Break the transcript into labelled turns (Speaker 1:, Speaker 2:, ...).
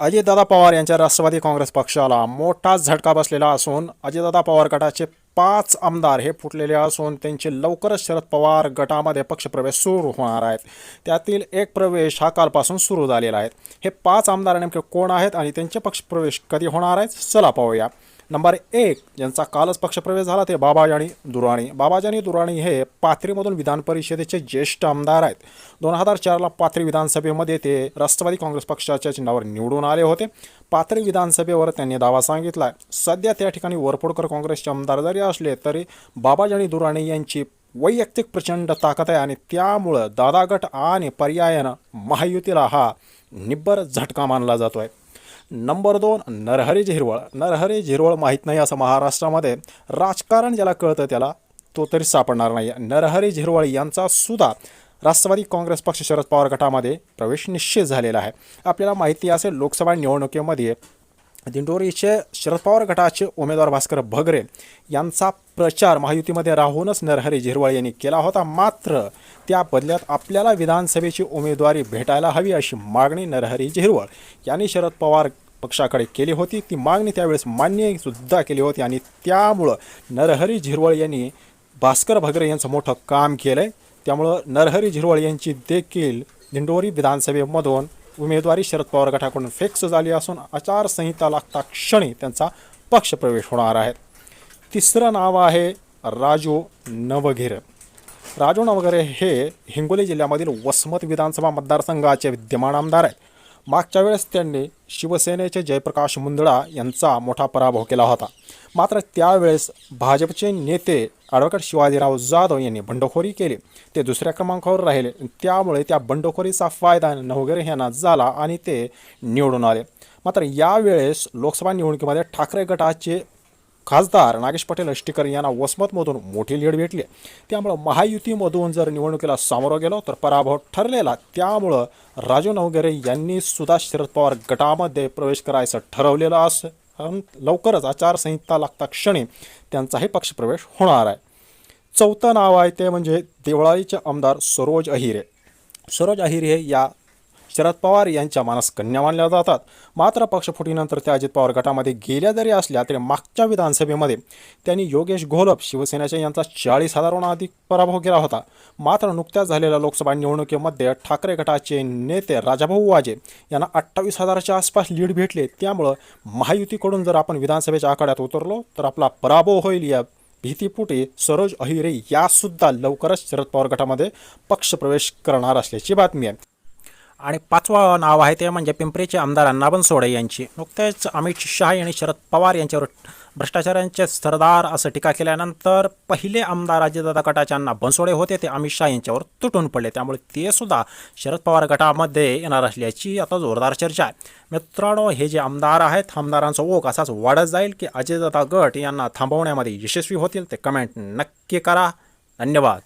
Speaker 1: अजितदादा पवार यांच्या राष्ट्रवादी काँग्रेस पक्षाला मोठा झटका बसलेला असून अजितदादा पवार गटाचे पाच आमदार हे फुटलेले असून त्यांचे लवकरच शरद पवार गटामध्ये पक्षप्रवेश सुरू होणार आहेत. त्यातील एक प्रवेश हा कालपासून सुरू झालेला आहे. हे पाच आमदार नेमके कोण आहेत आणि त्यांचे पक्षप्रवेश कधी होणार आहेत? चला पाहूया. नंबर एक ज्यांचा कालच पक्षप्रवेश झाला ते बाबाजानी दुराणी. बाबाजानी दुराणी हे पाथरीमधून विधान परिषदेचे ज्येष्ठ आमदार आहेत. दोन हजार चारला पाथरी विधानसभेमध्ये ते राष्ट्रवादी काँग्रेस पक्षाच्या चिन्हावर निवडून आले होते. पाथरी विधानसभेवर त्यांनी दावा सांगितला आहे सध्या त्या ठिकाणी वरपुडकर काँग्रेसचे आमदार जरी असले तरी बाबाजानी दुराणी यांची वैयक्तिक प्रचंड ताकद आहे आणि त्यामुळं दादागट आणि पर्यायानं महायुतीला हा निब्बर झटका मानला जातो आहे नंबर दोन नरहरी झिरवळ. नरहरी झिरवळ माहीत नाही असं महाराष्ट्रामध्ये. राजकारण ज्याला कळतं त्याला तो तरी सापडणार नाही नरहरी झिरवळ यांचा सुद्धा राष्ट्रवादी काँग्रेस पक्ष शरद पवार गटामध्ये प्रवेश निश्चित झालेला आहे. आपल्याला माहिती असेल लोकसभा निवडणुकीमध्ये दिंडोरीचे शरद पवार गटाचे उमेदवार भास्कर भगरे यांचा प्रचार महायुतीमध्ये राहूनच नरहरी झिरवळ यांनी केला होता. मात्र त्या बदल्यात आपल्याला विधानसभेची उमेदवारी भेटायला हवी अशी मागणी नरहरी झिरवळ यांनी शरद पवार पक्षाकडे केली होती. ती मागणी त्यावेळेस मान्य सुद्धा केली होती आणि त्यामुळं नरहरी झिरवळ यांनी भास्कर भगरे यांचं मोठं काम केलं आहे त्यामुळं नरहरी झिरवळ यांची देखील दिंडोरी विधानसभेमधून उमेदवारी शरद पवार गटाकडून फिक्स झाली असून आचारसंहिता लागता क्षणी त्यांचा पक्षप्रवेश होणार आहे. तिसरं नाव आहे राजू नवघिर. राजू नवघरे हे हिंगोली जिल्ह्यामधील वसमत विधानसभा मतदारसंघाचे विद्यमान आमदार आहेत. मागच्या वेळेस त्यांनी शिवसेनेचे जयप्रकाश मुंदडा यांचा मोठा पराभव केला होता. मात्र त्यावेळेस भाजपचे नेते ॲडव्होकेट शिवाजीराव जाधव यांनी बंडखोरी केली. ते दुसऱ्या क्रमांकावर राहिले. त्यामुळे त्या बंडखोरीचा फायदा नवगरे यांना झाला आणि ते निवडून आले. मात्र यावेळेस लोकसभा निवडणुकीमध्ये ठाकरे गटाचे खासदार नागेश पटेल अष्टीकर यांना वसमतमधून मोठी लीड भेटली. त्यामुळं महायुतीमधून जर निवडणुकीला सामोरं गेलो तर पराभव ठरलेला त्यामुळं राजू नवगेरे यांनी सुद्धा शरद पवार गटामध्ये प्रवेश करायचं ठरवलेलं असं लवकरच आचारसंहिता लागता क्षणी त्यांचाही पक्षप्रवेश होणार आहे. चौथं नाव आहे ते म्हणजे देवळाईचे आमदार सरोज अहिरे. सरोज अहिरे या शरद पवार यांच्या मानस कन्या मानल्या जातात. मात्र पक्षफुटीनंतर त्या अजित पवार गटामध्ये गेल्या जरी असल्या तरी मागच्या विधानसभेमध्ये त्यांनी योगेश घोलप शिवसेनेच्या यांचा चाळीस हजाराहून अधिक पराभव केला होता. मात्र नुकत्याच झालेल्या लोकसभा निवडणुकीमध्ये ठाकरे गटाचे नेते राजाभाऊ वाजे यांना अठ्ठावीस हजाराच्या आसपास लीड भेटले. त्यामुळं महायुतीकडून जर आपण विधानसभेच्या आखाड्यात उतरलो तर आपला पराभव होईल या भीतीपुटी सरोज अहिरे यासुद्धा लवकरच शरद पवार गटामध्ये पक्षप्रवेश करणार असल्याची बातमी आहे. आणि पाचवा नाव आहे ते म्हणजे पिंपरीचे आमदार अण्णा बनसोडे यांची. नुकतेच अमित शहा यांनी शरद पवार यांच्यावर भ्रष्टाचारांचे सरदार असं टीका केल्यानंतर पहिले आमदार अजितदादा गटाचे अण्णा बनसोडे होते ते अमित शहा यांच्यावर तुटून पडले. त्यामुळे ते सुद्धा शरद पवार गटामध्ये येणार असल्याची आता जोरदार चर्चा आहे. मित्रांनो हे जे आमदार आहेत आमदारांचा ओघ असाच वाढत जाईल की अजितदादा गट यांना थांबवण्यामध्ये यशस्वी होतील ते कमेंट नक्की करा. धन्यवाद.